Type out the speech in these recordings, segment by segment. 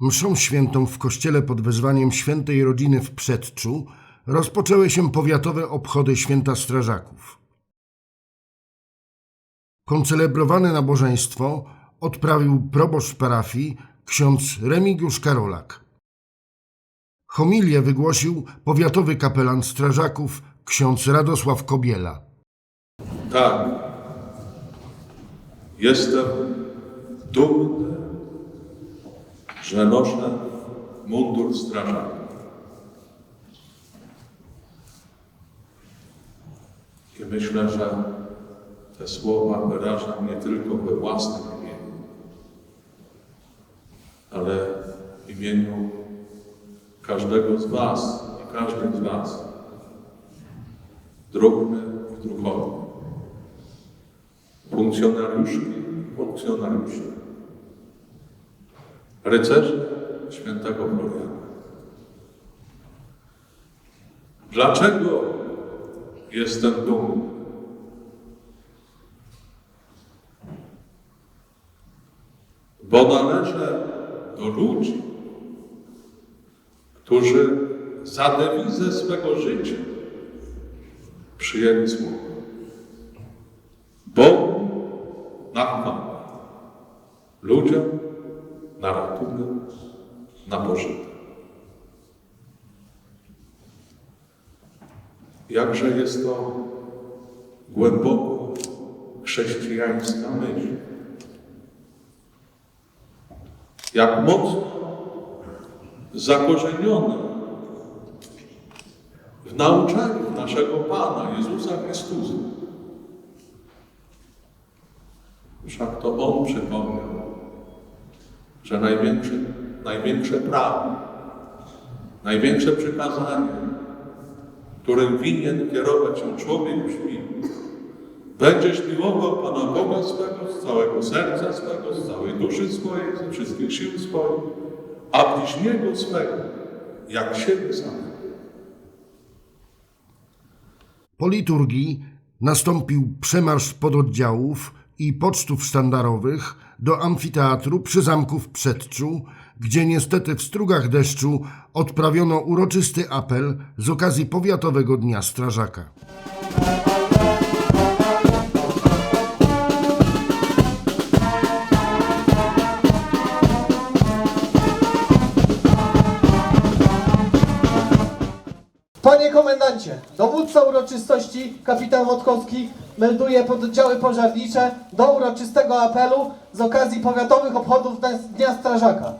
Mszą świętą w kościele pod wezwaniem świętej rodziny w Przedczu rozpoczęły się powiatowe obchody święta strażaków. Koncelebrowane nabożeństwo odprawił proboszcz parafii ksiądz Remigiusz Karolak. Homilię wygłosił powiatowy kapelan strażaków ksiądz Radosław Kobiela. Tak. Jestem dumny, że mundur strażaka. I myślę, że te słowa wyrażam nie tylko we własnym imieniu, ale w imieniu każdego z Was i każdej z Was. Drugmy w druhowie funkcjonariuszki, funkcjonariusze, rycerze świętego Floriana. Dlaczego jestem dumny? Bo należę do ludzi, którzy za dewizę swego życia przyjęli słowo. Bogu na chwałę, ludziom na ratunek, na pożytek. Jakże jest to głęboko chrześcijańska myśl. Jak mocno zakorzeniona w nauczaniu naszego Pana Jezusa Chrystusa. Wszak to On przypomniał, że największe, największe prawo, największe przykazanie, którym winien kierować się człowiek brzmi, będziesz miłował Pana Boga swego z całego serca swego, z całej duszy swojej, ze wszystkich sił swoich, a bliźniego swego, jak siebie samego. Po liturgii nastąpił przemarsz pododdziałów i pocztów sztandarowych do amfiteatru przy zamku w Przedczu, gdzie niestety w strugach deszczu odprawiono uroczysty apel z okazji Powiatowego Dnia Strażaka. Dowódca uroczystości kapitan Wodkowski melduje pododdziały pożarnicze do uroczystego apelu z okazji powiatowych obchodów Dnia- Strażaka.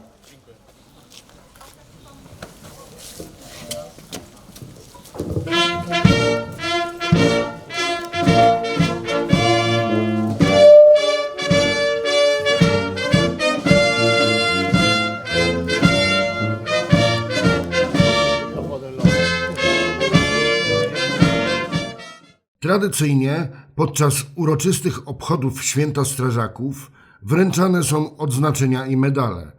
Tradycyjnie podczas uroczystych obchodów Święta Strażaków wręczane są odznaczenia i medale.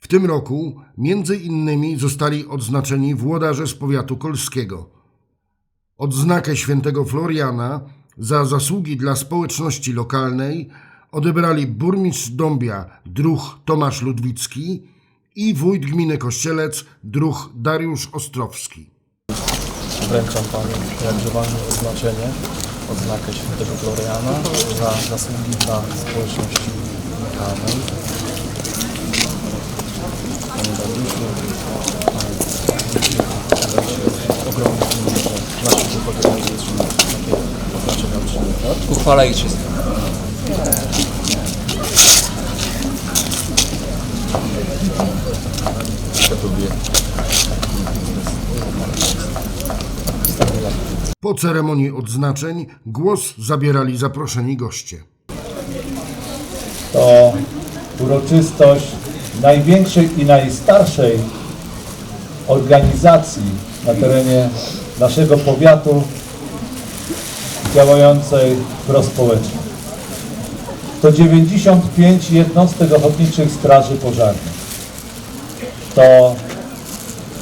W tym roku między innymi zostali odznaczeni włodarze z powiatu kolskiego. Odznakę świętego Floriana za zasługi dla społeczności lokalnej odebrali burmistrz Dąbia druh Tomasz Ludwicki i wójt gminy Kościelec druh Dariusz Ostrowski. Wręczam Panu jakże oznaczenie, odznakę świętego Floriana za zasługi dla społeczności lokalnej. Panie Dariuszu, ogromny że nasi wychodzeni otrzymają takie oznaczenia uczynnika. Uchwala i czysta. Po ceremonii odznaczeń głos zabierali zaproszeni goście. to uroczystość największej i najstarszej organizacji na terenie naszego powiatu działającej prospołecznie. To 95 jednostek ochotniczych straży pożarnych. To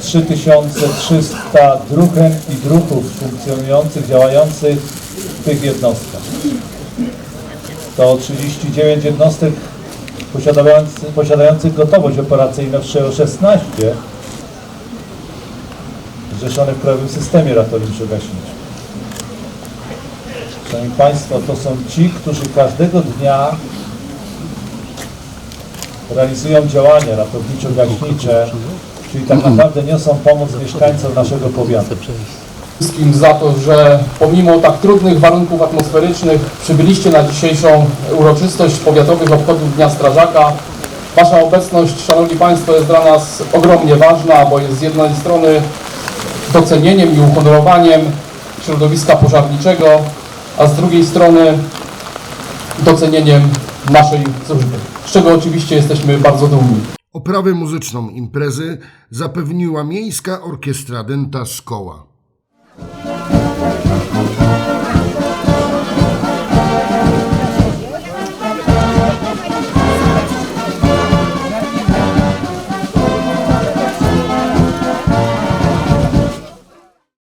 3300 druhen i druhów funkcjonujących, działających w tych jednostkach to 39 jednostek posiadający, posiadających gotowość operacyjną w 16 zrzeszone w Krajowym Systemie Ratowniczo-Gaśniczym. Szanowni Państwo, to są ci, którzy każdego dnia realizują działania ratowniczo-gaśnicze, czyli tak naprawdę niosą pomoc mieszkańcom naszego powiatu. wszystkim za to, że pomimo tak trudnych warunków atmosferycznych przybyliście na dzisiejszą uroczystość powiatowych obchodów Dnia Strażaka. Wasza obecność, Szanowni Państwo, jest dla nas ogromnie ważna, bo jest z jednej strony docenieniem i uhonorowaniem środowiska pożarniczego, a z drugiej strony docenieniem naszej służby, z czego oczywiście jesteśmy bardzo dumni. Oprawę muzyczną imprezy zapewniła Miejska Orkiestra Dęta z Koła.